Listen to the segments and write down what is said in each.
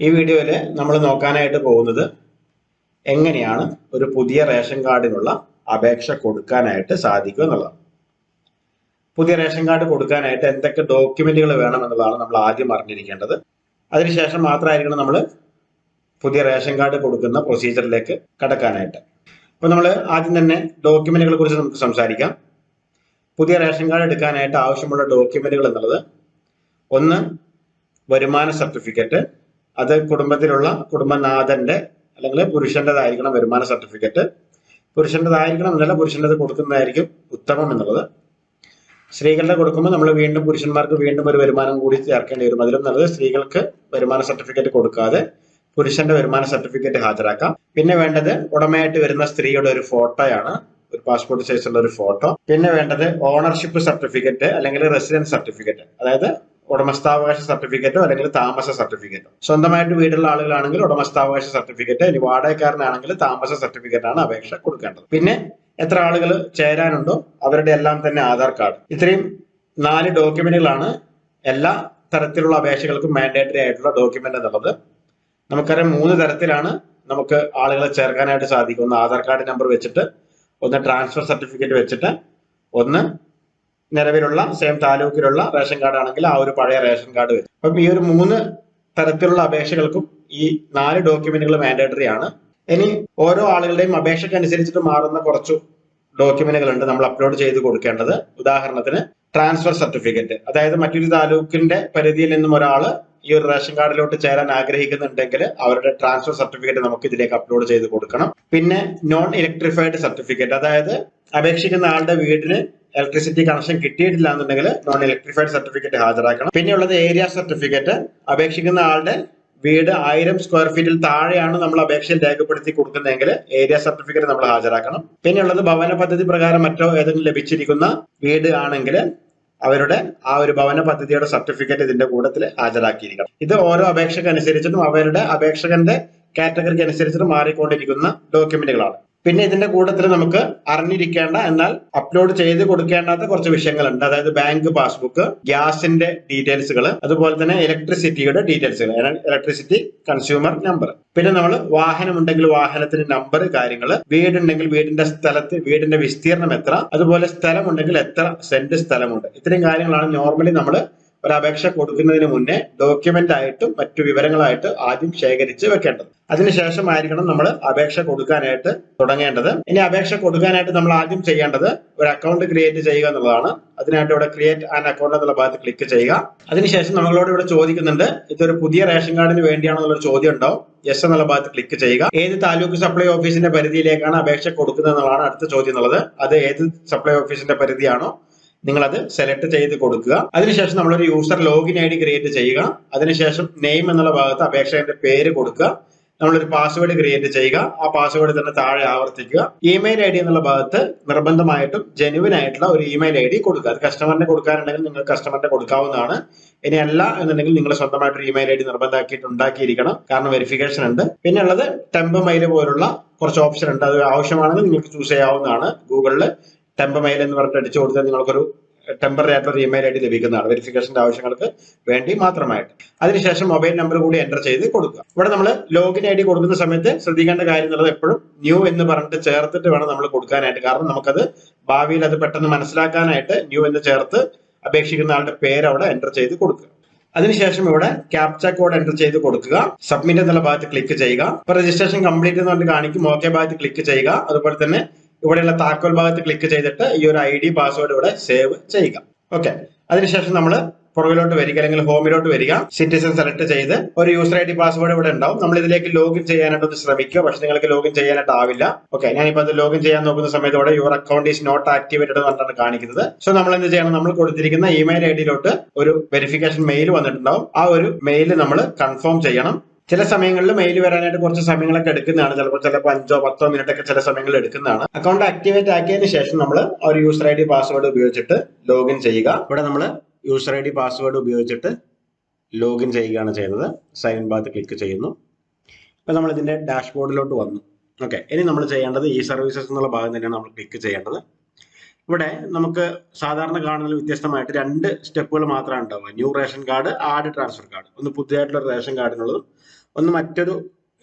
ഈ വീഡിയോയിൽ നമ്മൾ നോക്കാനായിട്ട് പോകുന്നത് എങ്ങനെയാണ് ഒരു പുതിയ റേഷൻ കാർഡിനുള്ള അപേക്ഷ കൊടുക്കാനായിട്ട് സാധിക്കുക എന്നുള്ളത് പുതിയ റേഷൻ കാർഡ് കൊടുക്കാനായിട്ട് എന്തൊക്കെ ഡോക്യുമെന്റുകൾ വേണം എന്നുള്ളതാണ് നമ്മൾ ആദ്യം അറിഞ്ഞിരിക്കേണ്ടത്. അതിനുശേഷം മാത്രമായിരിക്കണം നമ്മൾ പുതിയ റേഷൻ കാർഡ് കൊടുക്കുന്ന പ്രൊസീജിയറിലേക്ക് കടക്കാനായിട്ട്. അപ്പോൾ നമ്മൾ ആദ്യം തന്നെ ഡോക്യുമെന്റുകളെ കുറിച്ച് നമുക്ക് സംസാരിക്കാം. പുതിയ റേഷൻ കാർഡ് എടുക്കാനായിട്ട് ആവശ്യമുള്ള ഡോക്യുമെന്റുകൾ എന്നുള്ളത് ഒന്ന് വരുമാന സർട്ടിഫിക്കറ്റ് അത് കുടുംബത്തിലുള്ള കുടുംബനാഥന്റെ അല്ലെങ്കിൽ പുരുഷന്റെതായിരിക്കണം വരുമാന സർട്ടിഫിക്കറ്റ്. പുരുഷന്റെതായിരിക്കണം എന്നല്ല പുരുഷന്റെത് കൊടുക്കുന്നതായിരിക്കും ഉത്തമം എന്നുള്ളത്. സ്ത്രീകളുടെ കൊടുക്കുമ്പോൾ നമ്മൾ വീണ്ടും പുരുഷന്മാർക്ക് വീണ്ടും ഒരു വരുമാനം കൂടി ചേർക്കേണ്ടി വരും. അതിലും നല്ലത് സ്ത്രീകൾക്ക് വരുമാന സർട്ടിഫിക്കറ്റ് കൊടുക്കാതെ പുരുഷന്റെ വരുമാന സർട്ടിഫിക്കറ്റ് ഹാജരാക്കാം. പിന്നെ വേണ്ടത് ഉടമയായിട്ട് വരുന്ന സ്ത്രീയുടെ ഒരു ഫോട്ടോയാണ്. ഒരു പാസ്പോർട്ട് സൈസുള്ള ഒരു ഫോട്ടോ. പിന്നെ വേണ്ടത് ഓണർഷിപ്പ് സർട്ടിഫിക്കറ്റ് അല്ലെങ്കിൽ റെസിഡൻസ് സർട്ടിഫിക്കറ്റ് അതായത് ഉടമസ്ഥാവകാശ സർട്ടിഫിക്കറ്റോ അല്ലെങ്കിൽ താമസ സർട്ടിഫിക്കറ്റോ. സ്വന്തമായിട്ട് വീടുള്ള ആളുകളാണെങ്കിൽ ഉടമസ്ഥാവകാശ സർട്ടിഫിക്കറ്റ് ഇനി വാടകക്കാരനാണെങ്കിൽ താമസ സർട്ടിഫിക്കറ്റ് ആണ് അപേക്ഷ കൊടുക്കേണ്ടത്. പിന്നെ എത്ര ആളുകൾ ചേരാനുണ്ടോ അവരുടെ എല്ലാം തന്നെ ആധാർ കാർഡ്. ഇത്രയും നാല് ഡോക്യുമെന്റുകളാണ് എല്ലാ തരത്തിലുള്ള അപേക്ഷകൾക്കും മാൻഡേറ്ററി ആയിട്ടുള്ള ഡോക്യുമെന്റ് എന്നുള്ളത്. നമുക്കറിയാം മൂന്ന് തരത്തിലാണ് നമുക്ക് ആളുകളെ ചേർക്കാനായിട്ട് സാധിക്കും ഒന്ന് ആധാർ കാർഡ് നമ്പർ വെച്ചിട്ട് ഒന്ന് ട്രാൻസ്ഫർ സർട്ടിഫിക്കറ്റ് വെച്ചിട്ട് ഒന്ന് നിലവിലുള്ള സെയിം താലൂക്കിലുള്ള റേഷൻ കാർഡ് ആണെങ്കിൽ ആ ഒരു പഴയ റേഷൻ കാർഡ് വരും. അപ്പം ഈ ഒരു മൂന്ന് തരത്തിലുള്ള അപേക്ഷകൾക്കും ഈ നാല് ഡോക്യുമെന്റുകൾ മാൻഡേറ്ററി ആണ്. ഇനി ഓരോ ആളുകളുടെയും അപേക്ഷയ്ക്ക് അനുസരിച്ചിട്ട് മാറുന്ന കുറച്ചു ഡോക്യുമെന്റുകൾ ഉണ്ട് നമ്മൾ അപ്ലോഡ് ചെയ്ത് കൊടുക്കേണ്ടത്. ഉദാഹരണത്തിന് ട്രാൻസ്ഫർ സർട്ടിഫിക്കറ്റ് അതായത് മറ്റൊരു താലൂക്കിന്റെ പരിധിയിൽ നിന്നും ഒരാൾ ഈ ഒരു റേഷൻ കാർഡിലോട്ട് ചേരാൻ ആഗ്രഹിക്കുന്നുണ്ടെങ്കിൽ അവരുടെ ട്രാൻസ്ഫർ സർട്ടിഫിക്കറ്റ് നമുക്ക് ഇതിലേക്ക് അപ്ലോഡ് ചെയ്ത് കൊടുക്കണം. പിന്നെ നോൺ ഇലക്ട്രിഫൈഡ് സർട്ടിഫിക്കറ്റ് അതായത് അപേക്ഷിക്കുന്ന ആളുടെ വീടിന് ഇലക്ട്രിസിറ്റി കണക്ഷൻ കിട്ടിയിട്ടില്ല എന്നുണ്ടെങ്കിൽ നോൺ ഇലക്ട്രിഫൈഡ് സർട്ടിഫിക്കറ്റ് ഹാജരാക്കണം. പിന്നെയുള്ളത് ഏരിയ സർട്ടിഫിക്കറ്റ് അപേക്ഷിക്കുന്ന ആളുടെ വീട് ആയിരം സ്ക്വയർ ഫീറ്റിൽ താഴെയാണ് നമ്മൾ അപേക്ഷയിൽ രേഖപ്പെടുത്തി കൊടുക്കുന്നതെങ്കിൽ ഏരിയ സർട്ടിഫിക്കറ്റ് നമ്മൾ ഹാജരാക്കണം. പിന്നെയുള്ളത് ഭവന പദ്ധതി പ്രകാരം മറ്റോ ഏതെങ്കിലും ലഭിച്ചിരിക്കുന്ന വീട് ആണെങ്കിൽ അവരുടെ ആ ഒരു ഭവന പദ്ധതിയുടെ സർട്ടിഫിക്കറ്റ് ഇതിന്റെ കൂട്ടത്തിൽ ഹാജരാക്കിയിരിക്കണം. ഇത് ഓരോ അപേക്ഷക്ക് അനുസരിച്ചിട്ടും അവരുടെ അപേക്ഷകന്റെ കാറ്റഗറിക്ക് അനുസരിച്ചിട്ട് മാറിക്കൊണ്ടിരിക്കുന്ന ഡോക്യുമെന്റുകളാണ് പിന്നെ ഇതിന്റെ കൂട്ടത്തിൽ നമുക്ക് അറിഞ്ഞിരിക്കേണ്ട എന്നാൽ അപ്ലോഡ് ചെയ്ത് കൊടുക്കേണ്ടാത്ത കുറച്ച് വിഷയങ്ങളുണ്ട്. അതായത് ബാങ്ക് പാസ്ബുക്ക് ഗ്യാസിന്റെ ഡീറ്റെയിൽസുകൾ അതുപോലെ തന്നെ ഇലക്ട്രിസിറ്റിയുടെ ഡീറ്റെയിൽസുകൾ ഇലക്ട്രിസിറ്റി കൺസ്യൂമർ നമ്പർ പിന്നെ നമ്മൾ വാഹനം ഉണ്ടെങ്കിൽ വാഹനത്തിന്റെ നമ്പർ കാര്യങ്ങൾ വീടുണ്ടെങ്കിൽ വീടിന്റെ സ്ഥലത്ത് വീടിന്റെ വിസ്തീർണം എത്ര അതുപോലെ സ്ഥലമുണ്ടെങ്കിൽ എത്ര സെന്റ് സ്ഥലമുണ്ട്. ഇത്രയും കാര്യങ്ങളാണ് നോർമലി നമ്മൾ ഒരു അപേക്ഷ കൊടുക്കുന്നതിന് മുന്നേ ഡോക്യുമെന്റ് ആയിട്ടും മറ്റു വിവരങ്ങളായിട്ട് ആദ്യം ശേഖരിച്ച് വെക്കേണ്ടത്. അതിനുശേഷമായിരിക്കണം നമ്മൾ അപേക്ഷ കൊടുക്കാനായിട്ട് തുടങ്ങേണ്ടത്. ഇനി അപേക്ഷ കൊടുക്കാനായിട്ട് നമ്മൾ ആദ്യം ചെയ്യേണ്ടത് ഒരു അക്കൗണ്ട് ക്രിയേറ്റ് ചെയ്യുക എന്നുള്ളതാണ്. അതിനായിട്ട് ഇവിടെ ക്രിയേറ്റ് ആൻ അക്കൗണ്ട് എന്നുള്ള ഭാഗത്ത് ക്ലിക്ക് ചെയ്യുക. അതിനുശേഷം നമ്മളോട് ഇവിടെ ചോദിക്കുന്നുണ്ട് ഇതൊരു പുതിയ റേഷൻ കാർഡിന് വേണ്ടിയാണെന്നുള്ള എന്നുള്ളൊരു ചോദ്യം ഉണ്ടാവും യെസ് എന്നുള്ള ഭാഗത്ത് ക്ലിക്ക് ചെയ്യുക. ഏത് താലൂക്ക് സപ്ലൈ ഓഫീസിന്റെ പരിധിയിലേക്കാണ് അപേക്ഷ കൊടുക്കുന്നത് എന്നുള്ളതാണ് അടുത്ത ചോദ്യം എന്നുള്ളത്. അത് ഏത് സപ്ലൈ ഓഫീസിന്റെ പരിധിയാണോ? നിങ്ങൾ അത് സെലക്ട് ചെയ്ത് കൊടുക്കുക. അതിനുശേഷം നമ്മളൊരു user login I D create ചെയ്യുക. അതിനുശേഷം നെയിം എന്നുള്ള ഭാഗത്ത് അപേക്ഷകന്റെ പേര് കൊടുക്കുക. നമ്മളൊരു പാസ്വേഡ് ക്രിയേറ്റ് ചെയ്യുക. ആ പാസ്വേഡ് തന്നെ താഴെ ആവർത്തിക്കുക. ഇമെയിൽ ഐ ഡി എന്നുള്ള ഭാഗത്ത് നിർബന്ധമായിട്ടും ജെനുവിൻ ആയിട്ടുള്ള ഒരു ഇമെയിൽ ഐ ഡി കൊടുക്കുക. അത് കസ്റ്റമറിനെ കൊടുക്കാനുണ്ടെങ്കിൽ നിങ്ങൾ കസ്റ്റമറിന് കൊടുക്കാവുന്നതാണ്. ഇനി അല്ല എന്നുണ്ടെങ്കിൽ നിങ്ങൾ സ്വന്തമായിട്ട് ഒരു ഇമെയിൽ ഐ ഡി നിർബന്ധമാക്കിയിട്ട് ഉണ്ടാക്കിയിരിക്കണം. കാരണം വെരിഫിക്കേഷൻ ഉണ്ട്. പിന്നെ ഉള്ളത് ടെമ്പ് മെയിൽ പോലുള്ള കുറച്ച് ഓപ്ഷൻ ഉണ്ട്. അത് ആവശ്യമാണെങ്കിൽ നിങ്ങൾക്ക് ചൂസ് ചെയ്യാവുന്നതാണ്. ഗൂഗിളിൽ ടെമ്പ് മെയിൽ എന്ന് പറഞ്ഞിട്ട് അടിച്ചു കൊടുത്താൽ നിങ്ങൾക്കൊരു ടെമ്പററി ആയിട്ടുള്ള ഇമെയിൽ ഡി ലഭിക്കുന്നതാണ്. വെരിഫിക്കേഷന്റെ ആവശ്യങ്ങൾക്ക് വേണ്ടി മാത്രമായിട്ട്. അതിനുശേഷം മൊബൈൽ നമ്പർ കൂടി എന്റർ ചെയ്ത് കൊടുക്കുക. ഇവിടെ നമ്മൾ ലോഗിൻ ഐ ഡി കൊടുക്കുന്ന സമയത്ത് ശ്രദ്ധിക്കേണ്ട കാര്യം എന്നുള്ളത് എപ്പോഴും ന്യൂ എന്ന് പറഞ്ഞിട്ട് ചേർത്തിട്ട് വേണം നമ്മൾ കൊടുക്കാനായിട്ട്. കാരണം നമുക്കത് ഭാവിയിൽ അത് പെട്ടെന്ന് മനസ്സിലാക്കാനായിട്ട് ന്യൂ എന്ന് ചേർത്ത് അപേക്ഷിക്കുന്ന ആളുടെ പേര് അവിടെ എന്റർ ചെയ്ത് കൊടുക്കുക. അതിനുശേഷം ഇവിടെ ക്യാപ്ച കോഡ് എന്റർ ചെയ്ത് കൊടുക്കുക. സബ്മിറ്റ് എന്നുള്ള ഭാഗത്ത് ക്ലിക്ക് ചെയ്യുക. ഇപ്പൊ രജിസ്ട്രേഷൻ കംപ്ലീറ്റ് എന്ന് പറഞ്ഞിട്ട് കാണിക്കും. ഓക്കെ ഭാഗത്ത് ക്ലിക്ക് ചെയ്യുക. അതുപോലെ തന്നെ ഇവിടെയുള്ള താക്കോൽ ഭാഗത്ത് ക്ലിക്ക് ചെയ്തിട്ട് ഈ ഒരു ഐ ഡി പാസ്വേഡ് ഇവിടെ സേവ് ചെയ്യുക. ഓക്കെ അതിനുശേഷം നമ്മൾ പുറകിലോട്ട് വരിക അല്ലെങ്കിൽ ഹോമിലോട്ട് വരിക. സിറ്റിസൺ സെലക്ട് ചെയ്ത് ഒരു യൂസർ ഐ ഡി പാസ്വേഡ് ഇവിടെ ഉണ്ടാവും. നമ്മൾ ഇതിലേക്ക് ലോഗിൻ ചെയ്യാനായിട്ട് ഒന്ന് ശ്രമിക്കുക. പക്ഷെ നിങ്ങൾക്ക് ലോഗിൻ ചെയ്യാനായിട്ട് ആവില്ല. ഓക്കെ ഞാനിപ്പോൾ അത് ലോഗിൻ ചെയ്യാൻ നോക്കുന്ന സമയത്ത് ഇവിടെ your account is not activated എന്നാണ് കാണിക്കുന്നത്. സോ നമ്മൾ എന്ത് ചെയ്യണം? നമ്മൾ കൊടുത്തിരിക്കുന്ന ഇമെയിൽ ഐ ഡിയിലോട്ട് ഒരു വെരിഫിക്കേഷൻ മെയിൽ വന്നിട്ടുണ്ടാവും. ആ ഒരു മെയിൽ നമ്മൾ കൺഫേം ചെയ്യണം. ചില സമയങ്ങളിൽ മെയിൽ വരാനായിട്ട് കുറച്ച് സമയങ്ങളൊക്കെ എടുക്കുന്നതാണ്. ചിലപ്പോൾ ചിലപ്പോൾ അഞ്ചോ പത്തോ മിനിറ്റ് ഒക്കെ ചില സമയങ്ങളിൽ എടുക്കുന്നതാണ്. അക്കൗണ്ട് ആക്ടിവേറ്റ് ആക്കിയതിന് ശേഷം നമ്മൾ ഒരു യൂസർ ഐ ഡി പാസ്വേഡ് ഉപയോഗിച്ചിട്ട് ലോഗിൻ ചെയ്യുക. ഇവിടെ നമ്മൾ യൂസർ ഐ ഡി പാസ്വേഡ് ഉപയോഗിച്ചിട്ട് ലോഗിൻ ചെയ്യുകയാണ് ചെയ്യുന്നത്. സൈൻ ബാത്ത് ക്ലിക്ക് ചെയ്യുന്നു. ഇപ്പം നമ്മൾ ഇതിന്റെ ഡാഷ്ബോർഡിലോട്ട് വന്നു. ഓക്കെ ഇനി നമ്മൾ ചെയ്യേണ്ടത് ഈ സർവീസസ് എന്നുള്ള ഭാഗം തന്നെയാണ് നമ്മൾ ക്ലിക്ക് ചെയ്യേണ്ടത്. ഇവിടെ നമുക്ക് സാധാരണ കാണുന്നതിൽ വ്യത്യസ്തമായിട്ട് രണ്ട് സ്റ്റെപ്പുകൾ മാത്രമാണ് ഉണ്ടാവുക. New ration card add transfer card ഒന്ന് പുതിയതായിട്ടുള്ള റേഷൻ കാർഡിനുള്ളതും ഒന്ന് മറ്റൊരു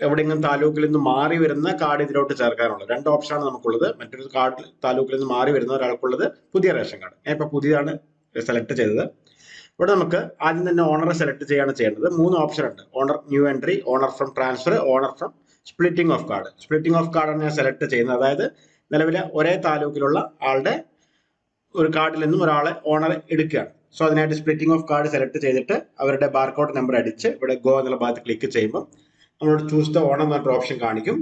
എവിടെയെങ്കിലും താലൂക്കിൽ നിന്ന് മാറി വരുന്ന കാർഡ് ഇതിലോട്ട് ചേർക്കാനുള്ളത്. രണ്ട് ഓപ്ഷനാണ് നമുക്കുള്ളത്. മറ്റൊരു കാർഡ് താലൂക്കിൽ നിന്ന് മാറി വരുന്ന ഒരാൾക്കുള്ളത് പുതിയ റേഷൻ കാർഡ്. ഞാൻ ഇപ്പോൾ പുതിയതാണ് സെലക്ട് ചെയ്തത്. ഇവിടെ നമുക്ക് ആദ്യം തന്നെ ഓണറെ സെലക്ട് ചെയ്യാണ് ചെയ്യേണ്ടത്. മൂന്ന് ഓപ്ഷൻ ഉണ്ട്. Owner new entry owner from transfer owner from splitting of card splitting of കാർഡാണ് ഞാൻ സെലക്ട് ചെയ്യുന്നത്. അതായത് നിലവിലെ ഒരേ താലൂക്കിലുള്ള ആളുടെ ഒരു കാർഡിൽ നിന്നും ഒരാളെ ഓണർ എടുക്കുകയാണ്. സോ അതിനായിട്ട് സ്പ്ലിറ്റിംഗ് ഓഫ് കാർഡ് സെലക്ട് ചെയ്തിട്ട് അവരുടെ ബാർകോഡ് നമ്പർ അടിച്ച് ഇവിടെ ഗോ എന്നുള്ള ഭാഗത്ത് ക്ലിക്ക് ചെയ്യുമ്പോൾ നമ്മളോട് ചൂസ് ദ ഓണം എന്നൊരു ഓപ്ഷൻ കാണിക്കും.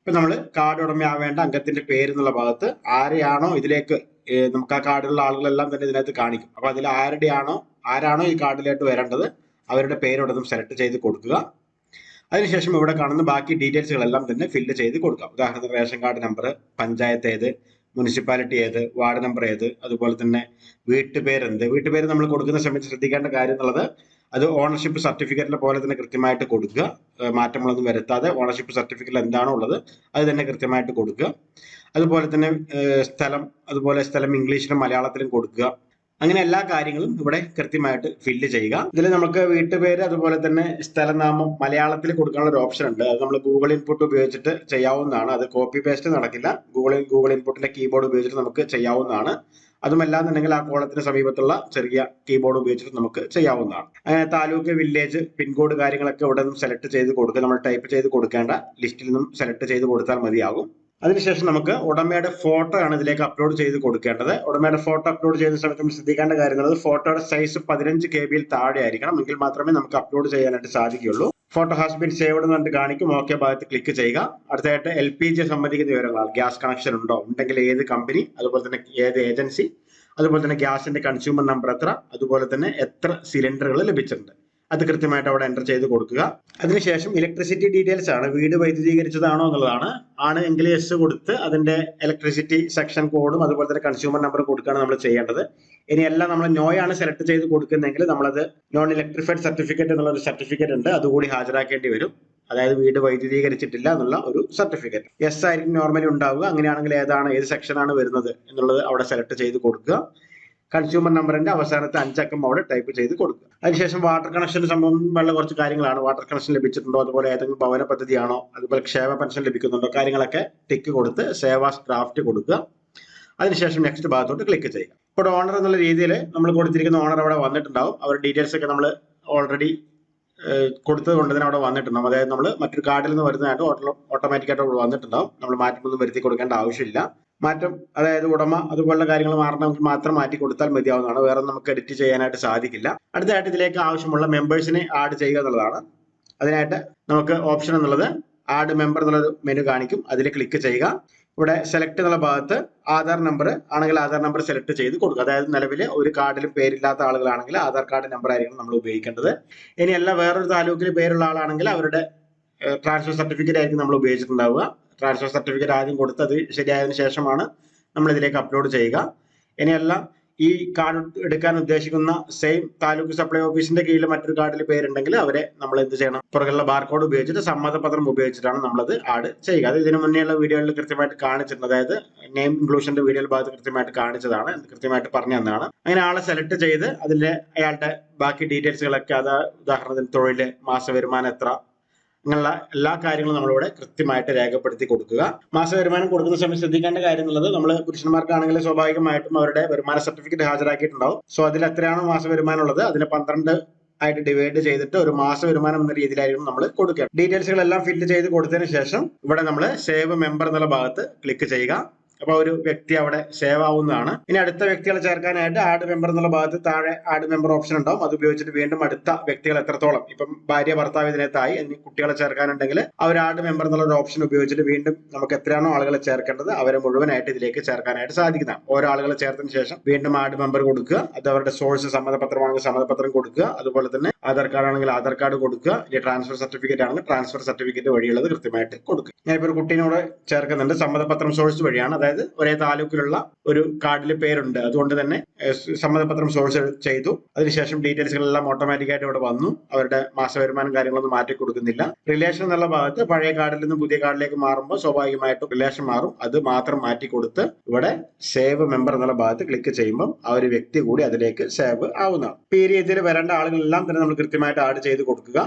ഇപ്പൊ നമ്മൾ കാർഡ് ഉടമയാവേണ്ട അംഗത്തിന്റെ പേര് എന്നുള്ള ഭാഗത്ത് ആരെയാണോ ഇതിലേക്ക് നമുക്ക് ആ കാർഡിലുള്ള ആളുകളെല്ലാം തന്നെ ഇതിനകത്ത് കാണിക്കും. അപ്പോൾ അതിൽ ആരുടെയാണോ ആരാണോ ഈ കാർഡിലായിട്ട് വരേണ്ടത് അവരുടെ പേര് ഇവിടെ സെലക്ട് ചെയ്ത് കൊടുക്കുക. അതിനുശേഷം ഇവിടെ കാണുന്ന ബാക്കി ഡീറ്റെയിൽസുകളെല്ലാം തന്നെ ഫില്ല് ചെയ്ത് കൊടുക്കാം. ഉദാഹരണത്തിന് റേഷൻ കാർഡ് നമ്പർ പഞ്ചായത്ത് ഏത് മുനിസിപ്പാലിറ്റി ഏത് വാർഡ് നമ്പർ ഏത് അതുപോലെ തന്നെ വീട്ടുപേര് എന്ത് വീട്ടുപേര് നമ്മൾ കൊടുക്കുന്ന സമയത്ത് ശ്രദ്ധിക്കേണ്ട കാര്യം എന്നുള്ളത് അത് ഓണർഷിപ്പ് സർട്ടിഫിക്കറ്റിലെ പോലെ തന്നെ കൃത്യമായിട്ട് കൊടുക്കുക. മാറ്റങ്ങളൊന്നും വരുത്താതെ ഓണർഷിപ്പ് സർട്ടിഫിക്കറ്റിൽ എന്താണോ ഉള്ളത് അത് തന്നെ കൃത്യമായിട്ട് കൊടുക്കുക. അതുപോലെ തന്നെ സ്ഥലം അതുപോലെ സ്ഥലം ഇംഗ്ലീഷിലും മലയാളത്തിലും കൊടുക്കുക. അങ്ങനെ എല്ലാ കാര്യങ്ങളും ഇവിടെ കൃത്യമായിട്ട് ഫില്ല് ചെയ്യുക. ഇതിൽ നമുക്ക് വീട്ടുപേര് അതുപോലെ തന്നെ സ്ഥലനാമം മലയാളത്തിൽ കൊടുക്കാനുള്ള ഒരു ഓപ്ഷൻ ഉണ്ട്. അത് നമ്മൾ ഗൂഗിൾ ഇൻപുട്ട് ഉപയോഗിച്ചിട്ട് ചെയ്യാവുന്നതാണ്. അത് കോപ്പി പേസ്റ്റ് നടക്കില്ല. ഗൂഗിൾ ഗൂഗിൾ ഇൻപുട്ടിന്റെ കീബോർഡ് ഉപയോഗിച്ചിട്ട് നമുക്ക് ചെയ്യാവുന്നതാണ്. അതുമല്ലാന്നുണ്ടെങ്കിൽ ആ കോളത്തിന് സമീപത്തുള്ള ചെറിയ കീബോർഡ് ഉപയോഗിച്ചിട്ട് നമുക്ക് ചെയ്യാവുന്നതാണ്. അങ്ങനെ താലൂക്ക് വില്ലേജ് പിൻകോഡ് കാര്യങ്ങളൊക്കെ ഇവിടെ നിന്നും സെലക്ട് ചെയ്ത് കൊടുക്കുക. നമ്മൾ ടൈപ്പ് ചെയ്ത് കൊടുക്കേണ്ട ലിസ്റ്റിൽ നിന്നും സെലക്ട് ചെയ്ത് കൊടുത്താൽ മതിയാകും. അതിനുശേഷം നമുക്ക് ഉടമയുടെ ഫോട്ടോ ആണ് ഇതിലേക്ക് അപ്ലോഡ് ചെയ്ത് കൊടുക്കേണ്ടത്. ഉടമയുടെ ഫോട്ടോ അപ്ലോഡ് ചെയ്യുന്ന സമയത്ത് നമ്മൾ ശ്രദ്ധിക്കേണ്ട കാര്യങ്ങൾ ഫോട്ടോയുടെ സൈസ് പതിനഞ്ച് കെ ബിയിൽ താഴെ ആയിരിക്കണം. എങ്കിൽ മാത്രമേ നമുക്ക് അപ്ലോഡ് ചെയ്യാനായിട്ട് സാധിക്കുകയുള്ളൂ. ഫോട്ടോ ഹാസ് ബീൻ സേവ്ഡ് എന്ന് കാണിക്കും. ഓക്കെ ഭാഗത്ത് ക്ലിക്ക് ചെയ്യുക. അടുത്തതായിട്ട് എൽ പി ജി സംബന്ധിക്കുന്ന വിവരങ്ങളാണ് ഗ്യാസ് കണക്ഷൻ ഉണ്ടോ? ഉണ്ടെങ്കിൽ ഏത് കമ്പനി അതുപോലെ തന്നെ ഏത് ഏജൻസി അതുപോലെ തന്നെ ഗ്യാസിന്റെ കൺസ്യൂമർ നമ്പർ എത്ര? അതുപോലെ തന്നെ എത്ര സിലിണ്ടറുകൾ ലഭിച്ചിട്ടുണ്ട്? അത് കൃത്യമായിട്ട് അവിടെ എന്റർ ചെയ്ത് കൊടുക്കുക. അതിനുശേഷം ഇലക്ട്രിസിറ്റി ഡീറ്റെയിൽസ് ആണ്. വീട് വൈദ്യുതീകരിച്ചതാണോ എന്നുള്ളതാണ്. ആണ് എങ്കിൽ എസ് കൊടുത്ത് അതിന്റെ ഇലക്ട്രിസിറ്റി സെക്ഷൻ കോഡും അതുപോലെ തന്നെ കൺസ്യൂമർ നമ്പർ കൊടുക്കുകയാണ് നമ്മൾ ചെയ്യേണ്ടത്. ഇനി എല്ലാം നമ്മൾ നോയാണ് സെലക്ട് ചെയ്ത് കൊടുക്കുന്നതെങ്കിൽ നമ്മളത് നോൺ ഇലക്ട്രിഫൈഡ് സർട്ടിഫിക്കറ്റ് എന്നുള്ള ഒരു സർട്ടിഫിക്കറ്റ് ഉണ്ട്. അതുകൂടി ഹാജരാക്കേണ്ടി വരും. അതായത് വീട് വൈദ്യുതീകരിച്ചിട്ടില്ല എന്നുള്ള ഒരു സർട്ടിഫിക്കറ്റ് എസ് ആയിരിക്കും നോർമലി ഉണ്ടാവുക. അങ്ങനെയാണെങ്കിൽ ഏതാണ് ഏത് സെക്ഷനാണ് വരുന്നത് എന്നുള്ളത് അവിടെ സെലക്ട് ചെയ്ത് കൊടുക്കുക. കൺസ്യൂമർ നമ്പറിന്റെ അവസാനത്തെ അഞ്ചക്കം അവിടെ ടൈപ്പ് ചെയ്ത് കൊടുക്കുക. അതിനുശേഷം വാട്ടർ കണക്ഷൻ സംബന്ധമുള്ള കുറച്ച് കാര്യങ്ങളാണ്. വാട്ടർ കണക്ഷൻ ലഭിച്ചിട്ടുണ്ടോ? അതുപോലെ ഏതെങ്കിലും ഭവന പദ്ധതിയാണോ? അതുപോലെ ക്ഷേമ പെൻഷൻ ലഭിക്കുന്നുണ്ടോ? കാര്യങ്ങളൊക്കെ ടിക്ക് കൊടുത്ത് സേവാസ് ഡ്രാഫ്റ്റ് കൊടുക്കുക. അതിനുശേഷം നെക്സ്റ്റ് ഭാഗത്തോട്ട് ക്ലിക്ക് ചെയ്യുക. ഇപ്പോൾ ഓണർ എന്നുള്ള രീതിയിൽ നമ്മൾ കൊടുത്തിരിക്കുന്ന ഓണർ അവിടെ വന്നിട്ടുണ്ടാവും. അവരുടെ ഡീറ്റെയിൽസ് ഒക്കെ നമ്മൾ ഓൾറെഡി കൊടുത്തത് കൊണ്ട് തന്നെ അവിടെ വന്നിട്ടുണ്ടാവും. അതായത് നമ്മൾ മറ്റൊരു കാർഡിൽ നിന്ന് വരുന്നതായിട്ട് ഓട്ടോമാറ്റിക്കായിട്ട് അവിടെ വന്നിട്ടുണ്ടാവും. നമ്മൾ മാറ്റമൊന്നും വരുത്തി കൊടുക്കേണ്ട ആവശ്യമില്ല. മാറ്റം അതായത് ഉടമ അതുപോലുള്ള കാര്യങ്ങൾ മാറണമെങ്കിൽ മാത്രം മാറ്റി കൊടുത്താൽ മതിയാവുന്നതാണ്. വേറെ നമുക്ക് എഡിറ്റ് ചെയ്യാനായിട്ട് സാധിക്കില്ല. അടുത്തതായിട്ട് ഇതിലേക്ക് ആവശ്യമുള്ള മെമ്പേഴ്സിനെ ആഡ് ചെയ്യുക എന്നുള്ളതാണ്. അതിനായിട്ട് നമുക്ക് ഓപ്ഷൻ എന്നുള്ളത് ആഡ് മെമ്പർ എന്നുള്ള മെനു കാണിക്കും. അതിൽ ക്ലിക്ക് ചെയ്യുക. ഇവിടെ സെലക്ട് എന്നുള്ള ഭാഗത്ത് ആധാർ നമ്പർ ആണെങ്കിൽ ആധാർ നമ്പർ സെലക്ട് ചെയ്ത് കൊടുക്കുക. അതായത് നിലവിൽ ഒരു കാർഡിലും പേരില്ലാത്ത ആളുകളാണെങ്കിൽ ആധാർ കാർഡ് നമ്പർ ആയിരിക്കും നമ്മൾ ഉപയോഗിക്കേണ്ടത്. ഇനി അല്ല വേറൊരു താലൂക്കിൽ പേരുള്ള ആളാണെങ്കിൽ അവരുടെ ട്രാൻസ്ഫർ സർട്ടിഫിക്കറ്റ് ആയിരിക്കും നമ്മൾ ഉപയോഗിച്ചിട്ടുണ്ടാവുക. ട്രാൻസ്ഫർ സർട്ടിഫിക്കറ്റ് ആദ്യം കൊടുത്തത് ശരിയായതിനു ശേഷമാണ് നമ്മൾ ഇതിലേക്ക് അപ്ലോഡ് ചെയ്യുക. ഇനിയല്ല ഈ കാർഡ് എടുക്കാൻ ഉദ്ദേശിക്കുന്ന സെയിം താലൂക്ക് സപ്ലൈ ഓഫീസിന്റെ കീഴിൽ മറ്റൊരു കാർഡിൽ പേരുണ്ടെങ്കിൽ അവരെ നമ്മൾ എന്ത് ചെയ്യണം? പുറകുള്ള ബാർകോഡ് ഉപയോഗിച്ചിട്ട് സമ്മതപത്രം ഉപയോഗിച്ചിട്ടാണ് നമ്മളത് ആഡ് ചെയ്യുക. അത് ഇതിനു മുന്നേയുള്ള വീഡിയോയിൽ കൃത്യമായിട്ട് കാണിച്ചിട്ടുണ്ട്. അതായത് നെയിം ഇൻക്ലൂഷന്റെ വീഡിയോയിൽ ഭാഗത്ത് കൃത്യമായിട്ട് കാണിച്ചതാണ്. കൃത്യമായിട്ട് പറഞ്ഞു തന്നതാണ്. അങ്ങനെ ആളെ സെലക്ട് ചെയ്ത് അതിലെ അയാളുടെ ബാക്കി ഡീറ്റെയിൽസുകളൊക്കെ അത് ഉദാഹരണത്തിന് തൊഴിൽ മാസ വരുമാനം എത്ര അങ്ങനെയുള്ള എല്ലാ കാര്യങ്ങളും നമ്മളിവിടെ കൃത്യമായിട്ട് രേഖപ്പെടുത്തി കൊടുക്കുക. മാസ വരുമാനം കൊടുക്കുന്ന സമയത്ത് ശ്രദ്ധിക്കേണ്ട കാര്യം എന്നുള്ളത് നമ്മൾ പുരുഷന്മാർക്കാണെങ്കിൽ സ്വാഭാവികമായിട്ടും അവരുടെ വരുമാന സർട്ടിഫിക്കറ്റ് ഹാജരാക്കിയിട്ടുണ്ടാവും. സോ അതിൽ എത്രയാണോ മാസ വരുമാനം ഉള്ളത് അതിന് പന്ത്രണ്ട് ആയിട്ട് ഡിവൈഡ് ചെയ്തിട്ട് ഒരു മാസ വരുമാനം എന്ന രീതിയിലായിരിക്കും നമ്മൾ കൊടുക്കുക ഡീറ്റെയിൽസുകളെല്ലാം ഫില്ല് ചെയ്ത് കൊടുത്തതിന് ശേഷം ഇവിടെ നമ്മൾ സേവ് മെമ്പർ എന്നുള്ള ഭാഗത്ത് ക്ലിക്ക് ചെയ്യുക. അപ്പൊ ഒരു വ്യക്തി അവിടെ സേവ് ആവുന്നതാണ്. ഇനി അടുത്ത വ്യക്തികളെ ചേർക്കാനായിട്ട് ആഡ് മെമ്പർ എന്നുള്ള ഭാഗത്ത് താഴെ ആഡ് മെമ്പർ ഓപ്ഷൻ ഉണ്ടാവും. അത് ഉപയോഗിച്ചിട്ട് വീണ്ടും അടുത്ത വ്യക്തികൾ എത്രത്തോളം? ഇപ്പം ഭാര്യ ഭർത്താവ് ഇതിനകത്തായി. ഇനി കുട്ടികളെ ചേർക്കാനുണ്ടെങ്കിൽ അവർ ആഡ് മെമ്പർ എന്നുള്ള ഒരു ഓപ്ഷൻ ഉപയോഗിച്ചിട്ട് വീണ്ടും നമുക്ക് എത്രയാണോ ആളുകളെ ചേർക്കേണ്ടത് അവരെ മുഴുവനായിട്ട് ഇതിലേക്ക് ചേർക്കാനായിട്ട് സാധിക്കുന്നതാണ്. ഓരോ ആളുകളെ ചേർത്തതിന് ശേഷം വീണ്ടും ആഡ് മെമ്പർ കൊടുക്കുക. അത് അവരുടെ സോഴ്സ് സമ്മതപത്രമാണെങ്കിൽ സമ്മതപത്രം കൊടുക്കുക. അതുപോലെ തന്നെ ആധാർ കാർഡ് ആണെങ്കിൽ ആധാർ കാർഡ് കൊടുക്കുക. ഇനി ട്രാൻസ്ഫർ സർട്ടിഫിക്കറ്റ് ആണെങ്കിൽ ട്രാൻസ്ഫർ സർട്ടിഫിക്കറ്റ് വഴിയുള്ളത് കൃത്യമായിട്ട് കൊടുക്കുക. ഞാൻ ഇപ്പോൾ ഒരു കുട്ടീനോട് ചേർക്കുന്നുണ്ട്. സമ്മതപത്രം സോഴ്സ് വഴിയാണ്. അതായത് ഒരേ താലൂക്കിലുള്ള ഒരു കാർഡിൽ പേരുണ്ട്. അതുകൊണ്ട് തന്നെ സമ്മതപത്രം സോഴ്സ് ചെയ്തു. അതിനുശേഷം ഡീറ്റെയിൽസുകളെല്ലാം ഓട്ടോമാറ്റിക് ആയിട്ട് ഇവിടെ വന്നു. അവരുടെ മാസവരുമാനം കാര്യങ്ങളൊന്നും മാറ്റി കൊടുക്കുന്നില്ല. റിലേഷൻ എന്നുള്ള ഭാഗത്ത് പഴയ കാർഡിൽ നിന്ന് പുതിയ കാർഡിലേക്ക് മാറുമ്പോൾ സ്വാഭാവികമായിട്ടും റിലേഷൻ മാറും. അത് മാത്രം മാറ്റി കൊടുത്ത് ഇവിടെ സേവ് മെമ്പർ എന്നുള്ള ഭാഗത്ത് ക്ലിക്ക് ചെയ്യുമ്പോൾ ആ ഒരു വ്യക്തി കൂടി അതിലേക്ക് സേവ് ആവുന്നതാണ്. ഈ രീതിയിൽ വരേണ്ട ആളുകളെല്ലാം തന്നെ നമ്മൾ കൃത്യമായിട്ട് ആഡ് ചെയ്ത് കൊടുക്കുക.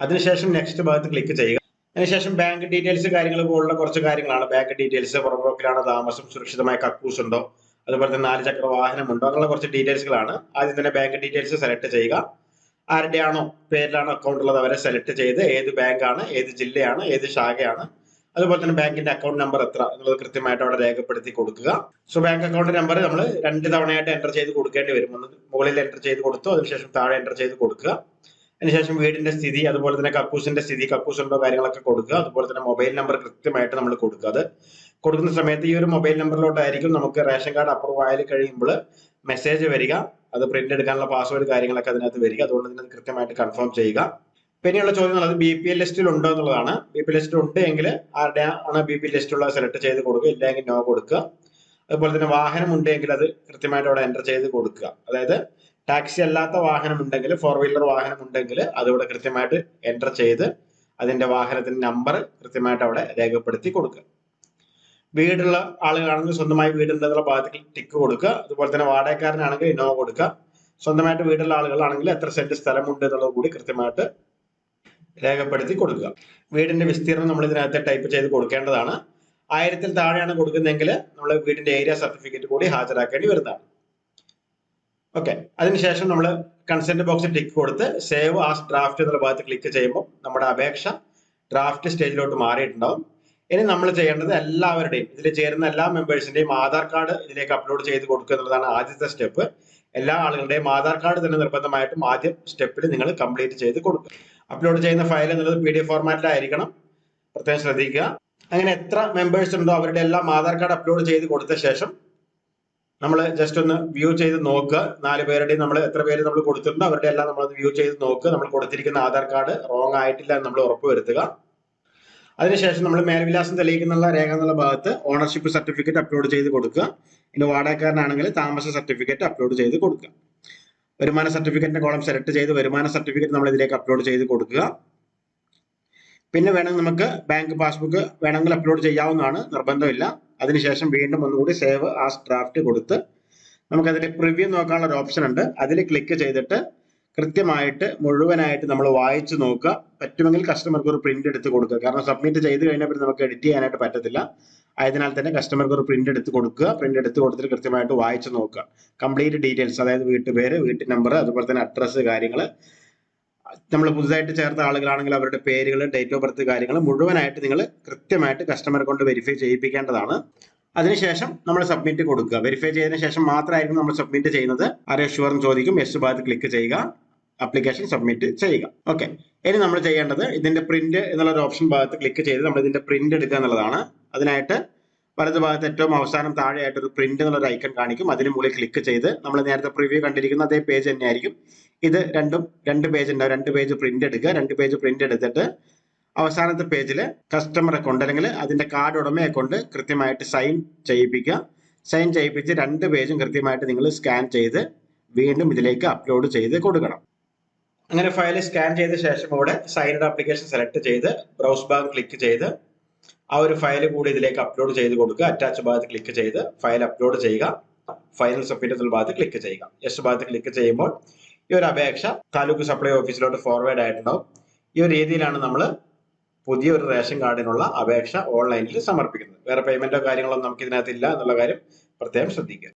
അതിനുശേഷം നെക്സ്റ്റ് ഭാഗത്ത് ക്ലിക്ക് ചെയ്യുക. അതിനുശേഷം ബാങ്ക് ഡീറ്റെയിൽസ് കാര്യങ്ങൾ പോലുള്ള കുറച്ച് കാര്യങ്ങളാണ്. ബാങ്ക് ഡീറ്റെയിൽസ് പുറമ്പോക്കിലാണ് താമസം സുരക്ഷിതമായ കക്കൂസ് ഉണ്ടോ? അതുപോലെ തന്നെ നാല് ചക്ര വാഹനമുണ്ടോ? അങ്ങനെയുള്ള കുറച്ച് ഡീറ്റെയിൽസുകളാണ് ആദ്യം തന്നെ ബാങ്ക് ഡീറ്റെയിൽസ് സെലക്ട് ചെയ്യുക. ആരുടെയാണോ പേരിലാണോ അക്കൗണ്ട് ഉള്ളത് അവരെ സെലക്ട് ചെയ്ത് ഏത് ബാങ്കാണ് ഏത് ജില്ലയാണ് ഏത് ശാഖയാണ്. അതുപോലെ തന്നെ ബാങ്കിന്റെ അക്കൗണ്ട് നമ്പർ എത്ര എന്നുള്ളത് കൃത്യമായിട്ട് അവിടെ രേഖപ്പെടുത്തി കൊടുക്കുക. സോ ബാങ്ക് അക്കൗണ്ട് നമ്പർ നമ്മൾ രണ്ട് തവണയായിട്ട് എന്റർ ചെയ്ത് കൊടുക്കേണ്ടി വരും. മുകളിൽ എന്റർ ചെയ്ത് കൊടുത്തു അതിനുശേഷം താഴെ എന്റർ ചെയ്ത് കൊടുക്കുക. അതിനുശേഷം വീടിന്റെ സ്ഥിതി അതുപോലെ തന്നെ കക്കൂസിന്റെ സ്ഥിതി കക്കൂസുണ്ടോ കാര്യങ്ങളൊക്കെ കൊടുക്കുക. അതുപോലെ തന്നെ മൊബൈൽ നമ്പർ കൃത്യമായിട്ട് നമ്മൾ കൊടുക്കുക. അത് കൊടുക്കുന്ന സമയത്ത് ഈ ഒരു മൊബൈൽ നമ്പറിലോട്ടായിരിക്കും നമുക്ക് റേഷൻ കാർഡ് അപ്രൂവ് ആയി കഴിയുമ്പോൾ മെസ്സേജ് വരിക അത് പ്രിന്റ് എടുക്കാനുള്ള പാസ്വേഡ് കാര്യങ്ങളൊക്കെ അതിനകത്ത് വരിക. അതുകൊണ്ട് തന്നെ കൃത്യമായിട്ട് കൺഫേം ചെയ്യുക. പിന്നെയുള്ള ചോദ്യം എന്നുള്ളത് ബി പി എൽ ലിസ്റ്റിൽ ഉണ്ടോ എന്നുള്ളതാണ്. ബി പി എൽ ലിസ്റ്റിൽ ഉണ്ട് എങ്കിൽ ആരുടെ ആണ് ബി പി ലിസ്റ്റ് ഉള്ളത് സെലക്ട് ചെയ്ത് കൊടുക്കുക ഇല്ലെങ്കിൽ നോ കൊടുക്കുക. അതുപോലെ തന്നെ വാഹനം ഉണ്ടെങ്കിൽ അത് കൃത്യമായിട്ട് അവിടെ എന്റർ ചെയ്ത് കൊടുക്കുക. അതായത് ടാക്സി അല്ലാത്ത വാഹനം ഉണ്ടെങ്കിൽ ഫോർ വീലർ വാഹനം ഉണ്ടെങ്കിൽ അതിവിടെ കൃത്യമായിട്ട് എന്റർ ചെയ്ത് അതിന്റെ വാഹനത്തിന്റെ നമ്പർ കൃത്യമായിട്ട് അവിടെ രേഖപ്പെടുത്തി കൊടുക്കുക. വീടുള്ള ആളുകളാണെങ്കിൽ സ്വന്തമായി വീടുണ്ടെന്നുള്ള ഭാഗത്തിൽ ടിക്ക് കൊടുക്കുക. അതുപോലെ തന്നെ വാടകക്കാരനാണെങ്കിൽ ഇന്നോവ കൊടുക്കുക. സ്വന്തമായിട്ട് വീടുള്ള ആളുകളാണെങ്കിൽ എത്ര സെന്റ് സ്ഥലമുണ്ട് എന്നുള്ളത് കൂടി കൃത്യമായിട്ട് രേഖപ്പെടുത്തി കൊടുക്കുക. വീടിന്റെ വിസ്തീർണം നമ്മൾ ഇതിനകത്ത് ടൈപ്പ് ചെയ്ത് കൊടുക്കേണ്ടതാണ്. ആയിരത്തിൽ താഴെയാണ് കൊടുക്കുന്നതെങ്കിൽ നമ്മൾ വീടിന്റെ ഏരിയ സർട്ടിഫിക്കറ്റ് കൂടി ഹാജരാക്കേണ്ടി വരുന്നതാണ്. ഓക്കെ അതിനുശേഷം നമ്മൾ കൺസെന്റ് ബോക്സിൽ ടിക്ക് കൊടുത്ത് സേവ് ആസ് ഡ്രാഫ്റ്റ് എന്നുള്ള ഭാഗത്ത് ക്ലിക്ക് ചെയ്യുമ്പോൾ നമ്മുടെ അപേക്ഷ ഡ്രാഫ്റ്റ് സ്റ്റേജിലോട്ട് മാറിയിട്ടുണ്ടാവും. ഇനി നമ്മൾ ചെയ്യേണ്ടത് എല്ലാവരുടെയും ഇതിൽ ചേരുന്ന എല്ലാ മെമ്പേഴ്സിന്റെയും ആധാർ കാർഡ് ഇതിലേക്ക് അപ്ലോഡ് ചെയ്ത് കൊടുക്കുക എന്നുള്ളതാണ് ആദ്യത്തെ സ്റ്റെപ്പ് എല്ലാ ആളുകളുടെയും ആധാർ കാർഡ് തന്നെ നിർബന്ധമായിട്ടും ആദ്യം സ്റ്റെപ്പിൽ നിങ്ങൾ കംപ്ലീറ്റ് ചെയ്ത് കൊടുക്കുക. അപ്ലോഡ് ചെയ്യുന്ന ഫയൽ എന്നുള്ളത് പി ഡി എഫ് ഫോർമാറ്റിലായിരിക്കണം പ്രത്യേകം ശ്രദ്ധിക്കുക. അങ്ങനെ എത്ര മെമ്പേഴ്സ് ഉണ്ടോ അവരുടെ എല്ലാം ആധാർ കാർഡ് അപ്ലോഡ് ചെയ്ത് കൊടുത്ത ശേഷം നമ്മൾ ജസ്റ്റ് ഒന്ന് വ്യൂ ചെയ്ത് നോക്കുക. നാല് പേരുടെയും നമ്മൾ എത്ര പേര് നമ്മൾ കൊടുത്തിട്ടുണ്ട് അവരുടെ എല്ലാം നമ്മൾ വ്യൂ ചെയ്ത് നോക്കുക. നമ്മൾ കൊടുത്തിരിക്കുന്ന ആധാർ കാർഡ് റോങ് ആയിട്ടില്ല എന്ന് നമ്മൾ ഉറപ്പുവരുത്തുക അതിനുശേഷം നമ്മൾ മേൽവിലാസം തെളിയിക്കുന്ന രേഖ എന്നുള്ള ഭാഗത്ത് ഓണർഷിപ്പ് സർട്ടിഫിക്കറ്റ് അപ്ലോഡ് ചെയ്ത് കൊടുക്കുക. ഇനി വാടകക്കാരനാണെങ്കിൽ താമസ സർട്ടിഫിക്കറ്റ് അപ്ലോഡ് ചെയ്ത് കൊടുക്കുക. വരുമാന സർട്ടിഫിക്കറ്റിന്റെ കോളം സെലക്ട് ചെയ്ത് വരുമാന സർട്ടിഫിക്കറ്റ് നമ്മൾ ഇതിലേക്ക് അപ്ലോഡ് ചെയ്ത് കൊടുക്കുക. പിന്നെ വേണമെങ്കിൽ നമുക്ക് ബാങ്ക് പാസ്ബുക്ക് വേണമെങ്കിൽ അപ്ലോഡ് ചെയ്യാവുന്നതാണ്. നിർബന്ധമില്ല. അതിനുശേഷം വീണ്ടും ഒന്നുകൂടി സേവ് ആസ് ഡ്രാഫ്റ്റ് കൊടുത്ത് നമുക്കതിൽ പ്രിവ്യൂ നോക്കാനുള്ള ഒരു ഓപ്ഷൻ ഉണ്ട്. അതിൽ ക്ലിക്ക് ചെയ്തിട്ട് കൃത്യമായിട്ട് മുഴുവനായിട്ട് നമ്മൾ വായിച്ചു നോക്കുക. പറ്റുമെങ്കിൽ കസ്റ്റമർക്ക് ഒരു പ്രിന്റ് എടുത്ത് കൊടുക്കുക. കാരണം സബ്മിറ്റ് ചെയ്ത് കഴിഞ്ഞാൽ പിന്നെ നമുക്ക് എഡിറ്റ് ചെയ്യാനായിട്ട് പറ്റത്തില്ല. ആയതിനാൽ തന്നെ കസ്റ്റമർക്ക് ഒരു പ്രിന്റ് എടുത്ത് കൊടുക്കുക. പ്രിന്റ് എടുത്ത് കൊടുത്തിട്ട് കൃത്യമായിട്ട് വായിച്ചു നോക്കുക. കംപ്ലീറ്റ് ഡീറ്റെയിൽസ് അതായത് വീട്ടുപേര് വീട്ടു നമ്പർ അതുപോലെ തന്നെ അഡ്രസ്സ് കാര്യങ്ങൾ നമ്മൾ പുതുതായിട്ട് ചേർത്ത ആളുകളാണെങ്കിൽ അവരുടെ പേരുകൾ ഡേറ്റ് ഓഫ് ബർത്ത് കാര്യങ്ങൾ മുഴുവനായിട്ട് നിങ്ങൾ കൃത്യമായിട്ട് കസ്റ്റമറെ കൊണ്ട് വെരിഫൈ ചെയ്യിപ്പിക്കേണ്ടതാണ്. അതിനുശേഷം നമ്മൾ സബ്മിറ്റ് കൊടുക്കുക. വെരിഫൈ ചെയ്തതിനു ശേഷം മാത്രമായിരിക്കും നമ്മൾ സബ്മിറ്റ് ചെയ്യുന്നത്. ആരെ ഷുവർ എന്ന് ചോദിക്കും. യെസ് ഭാഗത്ത് ക്ലിക്ക് ചെയ്യുക. അപ്ലിക്കേഷൻ സബ്മിറ്റ് ചെയ്യുക. ഓക്കെ ഇനി നമ്മൾ ചെയ്യേണ്ടത് ഇതിന്റെ പ്രിന്റ് എന്നുള്ള ഒരു ഓപ്ഷൻ ഭാഗത്ത് ക്ലിക്ക് ചെയ്ത് നമ്മൾ ഇതിന്റെ പ്രിന്റ് എടുക്കുക എന്നുള്ളതാണ്. അതിനായിട്ട് വലത് ഭാഗത്ത് ഏറ്റവും അവസാനം താഴെയായിട്ട് ഒരു പ്രിന്റ് എന്നുള്ള ഒരു ഐക്കൺ കാണിക്കും. അതിന് മുകളിൽ ക്ലിക്ക് ചെയ്ത് നമ്മൾ നേരത്തെ പ്രിവ്യൂ കണ്ടിരിക്കുന്ന അതേ പേജ് തന്നെയായിരിക്കും. ഇത് രണ്ടും രണ്ട് പേജ് ഉണ്ടാവും. രണ്ട് പേജ് പ്രിന്റ് എടുക്കുക. രണ്ട് പേജ് പ്രിന്റ് എടുത്തിട്ട് അവസാനത്തെ പേജിൽ കസ്റ്റമർ അക്കൗണ്ട് അല്ലെങ്കിൽ അതിന്റെ കാർഡ് ഉടമയെ കൊണ്ട് കൃത്യമായിട്ട് സൈൻ ചെയ്യിപ്പിക്കുക. സൈൻ ചെയ്യിപ്പിച്ച് രണ്ട് പേജും കൃത്യമായിട്ട് നിങ്ങൾ സ്കാൻ ചെയ്ത് വീണ്ടും ഇതിലേക്ക് അപ്ലോഡ് ചെയ്ത് കൊടുക്കണം. അങ്ങനെ ഫയൽ സ്കാൻ ചെയ്ത ശേഷം ഇവിടെ സൈൻഡ് ആപ്ലിക്കേഷൻ സെലക്ട് ചെയ്ത് ബ്രൗസ് ബാഗ് ക്ലിക്ക് ചെയ്ത് ആ ഒരു ഫയൽ കൂടി ഇതിലേക്ക് അപ്ലോഡ് ചെയ്ത് കൊടുക്കുക. അറ്റാച്ച് ഭാഗത്ത് ക്ലിക്ക് ചെയ്ത് ഫയൽ അപ്ലോഡ് ചെയ്യുക. ഫൈനൽ സബ്മിറ്റ് ഭാഗത്ത് ക്ലിക്ക് ചെയ്യുക. യെസ് ഭാഗത്ത് ക്ലിക്ക് ചെയ്യുമ്പോൾ ഈ ഒരു അപേക്ഷ താലൂക്ക് സപ്ലൈ ഓഫീസിലോട്ട് ഫോർവേഡ് ആയിട്ടുണ്ടാവും. ഈ ഒരു രീതിയിലാണ് നമ്മൾ പുതിയൊരു റേഷൻ കാർഡിനുള്ള അപേക്ഷ ഓൺലൈനിൽ സമർപ്പിക്കുന്നത്. വേറെ പേയ്മെന്റോ കാര്യങ്ങളോ നമുക്ക് ഇതിനകത്ത് ഇല്ല എന്നുള്ള കാര്യം പ്രത്യേകം ശ്രദ്ധിക്കുക.